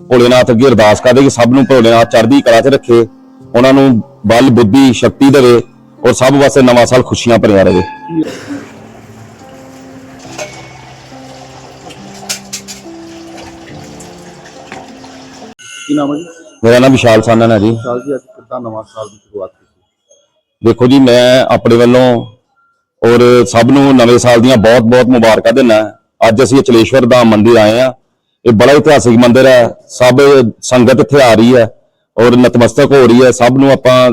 ਭੋਲੇਨਾਥ ਅੱਗੇ ਅਰਦਾਸ ਕਰਦੇ ਕਿ ਸਭ ਨੂੰ ਭੋਲੇਨਾਥ ਚੜ੍ਹਦੀ ਕਲਾ 'ਚ ਰੱਖੇ ਉਹਨਾਂ ਨੂੰ ਬਲ ਬੁੱਧੀ ਸ਼ਕਤੀ ਦੇਵੇ ਔਰ ਸਭ ਵਾਸਤੇ ਨਵਾਂ ਸਾਲ ਖੁਸ਼ੀਆਂ ਭਰਿਆ ਰਹੇ। ਕੀ ਨਾਮ ਹੈ ਜੀ? ਮੇਰਾ ਨਾਮ ਵਿਸ਼ਾਲ ਸਾਨਨ ਹੈ ਜੀ। ਸਾਲ ਜੀ ਅੱਜ ਕਿੱਦਾਂ ਨਵਾਂ ਸਾਲ ਦੀ ਸ਼ੁਰੂਆਤ ਕੀਤੀ? ਦੇਖੋ ਜੀ ਮੈਂ ਆਪਣੇ ਵੱਲੋਂ ਔਰ ਸਭ ਨੂੰ ਨਵੇਂ ਸਾਲ ਦੀਆਂ ਬਹੁਤ-ਬਹੁਤ ਮੁਬਾਰਕਾਂ ਦਿੰਦਾ। ਅੱਜ ਅਸੀਂ ਅਚਲੇਸ਼ਵਰ ਦਾ ਮੰਦਿਰ ਆਏ ਆ ਇਹ ਬੜਾ ਇਤਿਹਾਸਿਕ ਮੰਦਿਰ ਹੈ। ਸਭ ਸੰਗਤ ਇੱਥੇ ਆ ਰਹੀ ਹੈ ਔਰ ਨਤਮਸਤਕ ਹੋ ਰਹੀ ਹੈ। ਸਭ ਨੂੰ ਆਪਾਂ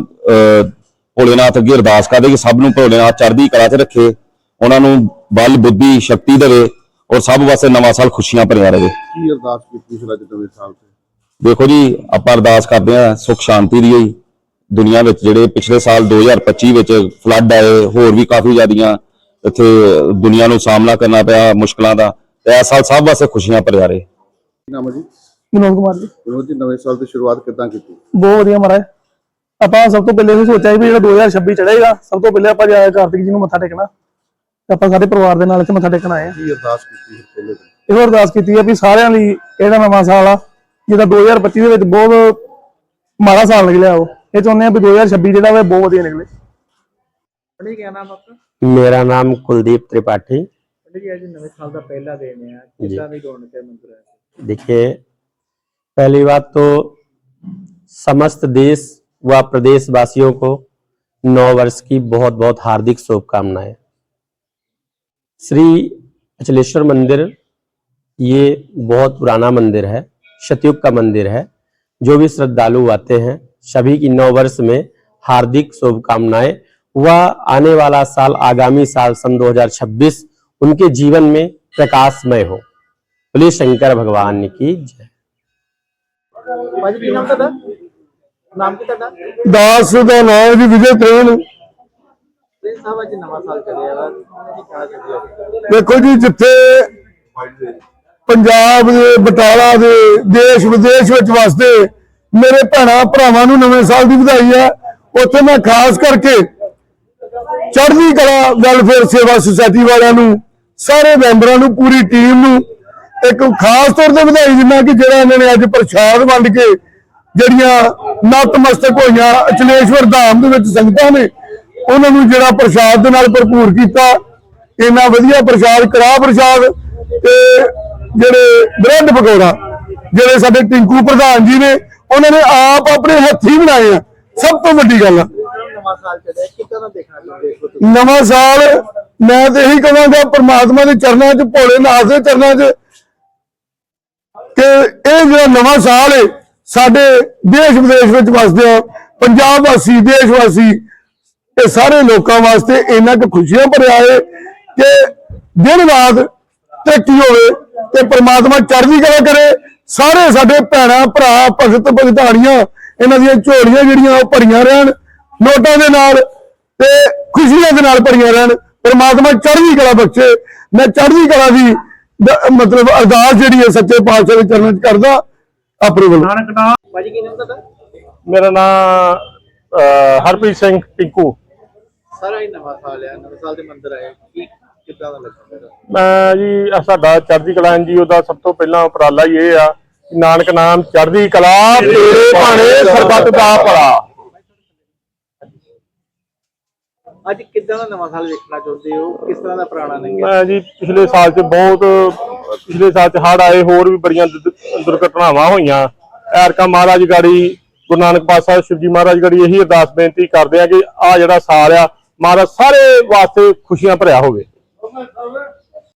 ਭੋਲੇਨਾਥ ਅੱਗੇ ਅਰਦਾਸ ਕਰਦੇ ਕਿ ਸਭ ਨੂੰ ਭੋਲੇਨਾਥ ਚੜ੍ਹਦੀ ਕਲਾ 'ਚ ਰੱਖੇ ਉਹਨਾਂ ਨੂੰ ਬਲ ਬੁੱਧੀ ਸ਼ਕਤੀ ਦੇਵੇ ਔਰ ਸਭ ਵਾਸਤੇ ਨਵਾਂ ਸਾਲ ਖੁਸ਼ੀਆਂ ਭਰਿਆ ਰਹੇ। ਕੀ ਅਰਦਾਸ ਕੀਤੀ ਸੀ ਅੱਜ ਨਵੇਂ ਸਾਲ ਤੇ? ਦੇਖੋ ਜੀ ਆਪਾਂ ਅਰਦਾਸ ਕਰਦੇ ਹਾਂ ਸੁਖ ਸ਼ਾਂਤੀ ਦੀ ਹੀ ਦੁਨੀਆ ਵਿੱਚ ਜਿਹੜੇ ਪਿਛਲੇ ਸਾਲ 2025 ਵਿੱਚ ਫਲੱਡ ਆਏ ਹੋਰ ਵੀ ਕਾਫੀ ਜ਼ਿਆਦੀਆਂ ਇੱਥੇ ਦੁਨੀਆ ਨੂੰ ਸਾਹਮਣਾ ਕਰਨਾ ਪਿਆ ਮੁਸ਼ਕਲਾਂ ਦਾ। ਤੇ ਇਸ ਸਾਲ ਸਭ ਵਾਸਤੇ ਖੁਸ਼ੀਆਂ ਭਰਿਆ ਰਹੇ। ਕੀ ਨਾਮ ਹੈ ਜੀ? ਵਿਨੋਦ ਕੁਮਾਰ ਜੀ। ਵਿਨੋਦ ਜੀ ਨਵੇਂ ਸਾਲ ਦੀ ਸ਼ੁਰੂਆਤ ਕਿੱਦਾਂ ਕੀਤੀ? ਬਹੁਤ ਵਧੀਆ ਮਹਾਰਾਜ। ਆਪਾਂ ਸਭ ਤੋਂ ਪਹਿਲੇ ਇਹ ਸੋਚਿਆ ਵੀ ਜਿਹੜਾ 2026 ਚੜੇਗਾ ਸਭ ਤੋਂ ਪਹਿਲੇ ਆਪਾਂ ਜਾਇਆ ਕਾਰਤਿਕ ਜੀ ਨੂੰ ਮੱਥਾ ਟੇਕਣਾ। ਤੇ ਆਪਾਂ ਸਾਰੇ ਪਰਿਵਾਰ ਦੇ ਨਾਲ ਇੱਥੇ ਮੱਥਾ ਟੇਕਣ ਆਏ ਆ ਕੀ ਅਰਦਾਸ ਕੀਤੀ ਹੈ ਪਹਿਲੇ ਦਿਨ? ਇਹੋ ਅਰਦਾਸ ਕੀਤੀ ਹੈ ਵੀ ਸਾਰਿਆਂ ਲਈ ਇਹਦਾ ਨਵਾਂ ਸਾਲ ਆ ਜਿਹਦਾ 2025 ਦੇ ਵਿੱਚ ਬਹੁਤ ਮਾੜਾ ਸਾਲ ਨਿਕਲਿਆ ਉਹ। ਇਹ ਚਾਹੁੰਦੇ ਆ ਵੀ 2026 ਜਿਹੜਾ ਵਾ ਬਹੁਤ ਵਧੀਆ ਨਿਕਲੇ। ਪੰਡਿਤ ਜੀ ਕੀ ਨਾਮ ਆਪਕਾ ਮੇਰਾ ਨਾਮ ਕੁਲਦੀਪ ਤ੍ਰਿਪਾਠੀ। ਪੰਡਿਤ ਜੀ ਅੱਜ ਨਵੇਂ ਸਾਲ ਦਾ ਪਹਿਲਾ ਦਿਨ ਹੈ ਕਿੱਦਾਂ ਵੀ ਗਾਉਣ ਤੇ ਮੰਦਰ ਹੈ देखिए, पहली बात तो समस्त देश व प्रदेश वासियों को नौ वर्ष की बहुत बहुत हार्दिक शुभकामनाएँ। श्री अचलेश्वर मंदिर, ये बहुत पुराना मंदिर है, शतयुग का मंदिर है, जो भी श्रद्धालु आते हैं, सभी की नौ वर्ष में हार्दिक शुभकामनाएँ व आने वाला साल, आगामी साल सन 2026 उनके जीवन में प्रकाशमय हो। बोलिए शंकर भगवान की जय भाजी की नाम था नाम की था ਦਾਸ ਦਾ ਨਾਮ ਜੀ ਵਿਜੇ ਤ੍ਰੇਨ प्रिंस साहब आज नवा साल चलेगा की कहना चाहते हो ਦੇਖੋ ਜੀ ਜਿੱਥੇ ਪੰਜਾਬ ਦੇ ਬਟਾਲਾ ਦੇ ਦੇਸ਼ ਵਿਦੇਸ਼ ਵਿੱਚ ਵਸਦੇ ਮੇਰੇ ਭੈਣਾਂ ਭਰਾਵਾਂ ਨੂੰ ਨਵੇਂ ਸਾਲ ਦੀ ਵਧਾਈ ਹੈ ਉੱਥੇ ਮੈਂ ਖਾਸ ਕਰਕੇ ਚੜ੍ਹਦੀ ਕਲਾ ਵੈਲਫੇਅਰ ਸੇਵਾ ਸੁਸਾਇਟੀ ਵਾਲਿਆਂ ਨੂੰ ਸਾਰੇ ਮੈਂਬਰਾਂ ਨੂੰ ਪੂਰੀ ਟੀਮ ਨੂੰ ਇੱਕ ਖਾਸ ਤੌਰ ਤੇ ਵਧਾਈ ਦਿੰਦਾ ਕਿ ਜਿਹੜਾ ਇਹਨਾਂ ਨੇ ਅੱਜ ਪ੍ਰਸ਼ਾਦ ਵੰਡ ਕੇ ਜਿਹੜੀਆਂ ਨਤਮਸਤਕ ਹੋਈਆਂ, ਅਚਲੇਸ਼ਵਰ ਧਾਮ ਦੇ ਵਿੱਚ ਸੰਗਤਾਂ ਨੇ, ਉਹਨਾਂ ਨੂੰ ਜਿਹੜਾ ਪ੍ਰਸ਼ਾਦ ਦੇ ਨਾਲ ਭਰਪੂਰ ਕੀਤਾ। ਇੰਨਾ ਵਧੀਆ ਪ੍ਰਸ਼ਾਦ ਕੜਾ ਪ੍ਰਸ਼ਾਦ ਤੇ ਜਿਹੜੇ ਬ੍ਰੈਡ ਪਕੌੜਾ, ਜਿਹੜੇ ਸਾਡੇ ਟਿੰਕੂ ਪ੍ਰਧਾਨ ਜੀ ਨੇ, ਉਹਨਾਂ ਨੇ ਆਪ ਆਪਣੇ ਹੱਥੀਂ ਬਣਾਏ ਆ। ਸਭ ਤੋਂ ਵੱਡੀ ਗੱਲ ਨਵਾਂ ਸਾਲ, ਮੈਂ ਤੇ ਇਹੀ ਕਹਾਂਗਾ, ਪਰਮਾਤਮਾ ਦੇ ਚਰਨਾਂ 'ਚ, ਭੋਲੇ ਨਾਥ ਦੇ ਚਰਨਾਂ 'ਚ ਕਿ ਇਹ ਜਿਹੜਾ ਨਵਾਂ ਸਾਲ ਹੈ ਸਾਡੇ ਦੇਸ਼ ਵਿਦੇਸ਼ ਵਿੱਚ ਵਸਦੇ ਆ, ਪੰਜਾਬ ਵਾਸੀ, ਦੇਸ਼ ਵਾਸੀ, ਇਹ ਸਾਰੇ ਲੋਕਾਂ ਵਾਸਤੇ ਇੰਨਾ ਕੁ ਖੁਸ਼ੀਆਂ ਭਰਿਆ ਹੈ ਕਿ ਦਿਨ ਰਾਤ ਤਰੱਕੀ ਹੋਵੇ ਤੇ ਪ੍ਰਮਾਤਮਾ ਚੜ੍ਹਦੀ ਕਲਾ ਕਰੇ। ਸਾਰੇ ਸਾਡੇ ਭੈਣਾਂ, ਭਰਾ, ਭਗਤ ਭਗਤਾਣੀਆਂ ਇਹਨਾਂ ਦੀਆਂ ਝੋਲੀਆਂ ਜਿਹੜੀਆਂ ਉਹ ਭਰੀਆਂ ਰਹਿਣ, ਨੋਟਾਂ ਦੇ ਨਾਲ ਤੇ ਖੁਸ਼ੀਆਂ ਦੇ ਨਾਲ ਭਰੀਆਂ ਰਹਿਣ। ਪ੍ਰਮਾਤਮਾ ਚੜ੍ਹਦੀ ਕਲਾ ਬਖਸ਼ੇ। ਮੈਂ ਚੜ੍ਹਦੀ ਕਲਾ ਦੀ ਮਤਲਬ ਅਰਦਾਸ ਜਿਹੜੀ ਹੈ ਸੱਚੇ ਪਾਤਸ਼ਾਹ ਦੇ ਚਰਨਾਂ 'ਚ ਕਰਦਾ ਅਪਰੂਵਲ ਨਾਨਕ ਨਾਮ। ਭਾਜੀ ਕੀ ਨਾਮ ਤੁਹਾਡਾ? ਮੇਰਾ ਨਾਮ ਹਰਪ੍ਰੀਤ ਸਿੰਘ ਪਿੰਕੂ। ਸਾਰਾ ਹੀ ਨਵਾਂ ਸਾਲ ਆ ਨਵੇਂ ਸਾਲ ਦੇ ਮੰਦਰ ਆਏ। ਕੀ ਕਿੱਦਾਂ ਦਾ ਲੱਗਦਾ ਮੈਂ ਜੀ ਸਾਡਾ ਚੜ੍ਹਦੀ ਕਲਾ ਐਨਜੀਓ ਦਾ ਸਭ ਤੋਂ ਪਹਿਲਾਂ ਉਪਰਾਲਾ ਹੀ ਇਹ ਆ ਨਾਨਕ ਨਾਮ ਚੜ੍ਹਦੀ ਕਲਾ ਤੇਰੇ ਭਾਣੇ ਸਰਬੱਤ ਦਾ ਭਲਾ। ਅੱਜ ਕਿੱਦਾਂ ਦਾ ਨਵਾਂ ਸਾਲ ਵੇਖਣਾ ਚਾਹੁੰਦੇ ਹੋ? ਕਿਸ ਤਰ੍ਹਾਂ ਦਾ ਪੁਰਾਣਾ ਨਹੀਂ ਮੈਂ ਜੀ ਪਿਛਲੇ ਸਾਲ 'ਚ ਬਹੁਤ, ਪਿਛਲੇ ਸਾਲ 'ਚ ਹੜ੍ਹ ਆਏ, ਹੋਰ ਵੀ ਬੜੀਆਂ ਦੁ- ਦੁਰਘਟਨਾਵਾਂ ਹੋਈਆਂ। ਐਰਕਾ ਮਹਾਰਾਜ ਗਾੜੀ, ਗੁਰੂ ਨਾਨਕ ਪਾਤਸ਼ਾਹ ਸ਼ਿਵਜੀ ਮਹਾਰਾਜ ਗਾੜੀ ਇਹੀ ਅਰਦਾਸ ਬੇਨਤੀ ਕਰਦੇ ਆ ਕਿ ਆ ਜਿਹੜਾ ਸਾਲ ਆ, ਮਹਾਰਾਜ ਸਾਰੇ ਵਾਸਤੇ ਖੁਸ਼ੀਆਂ ਭਰਿਆ ਹੋਵੇ।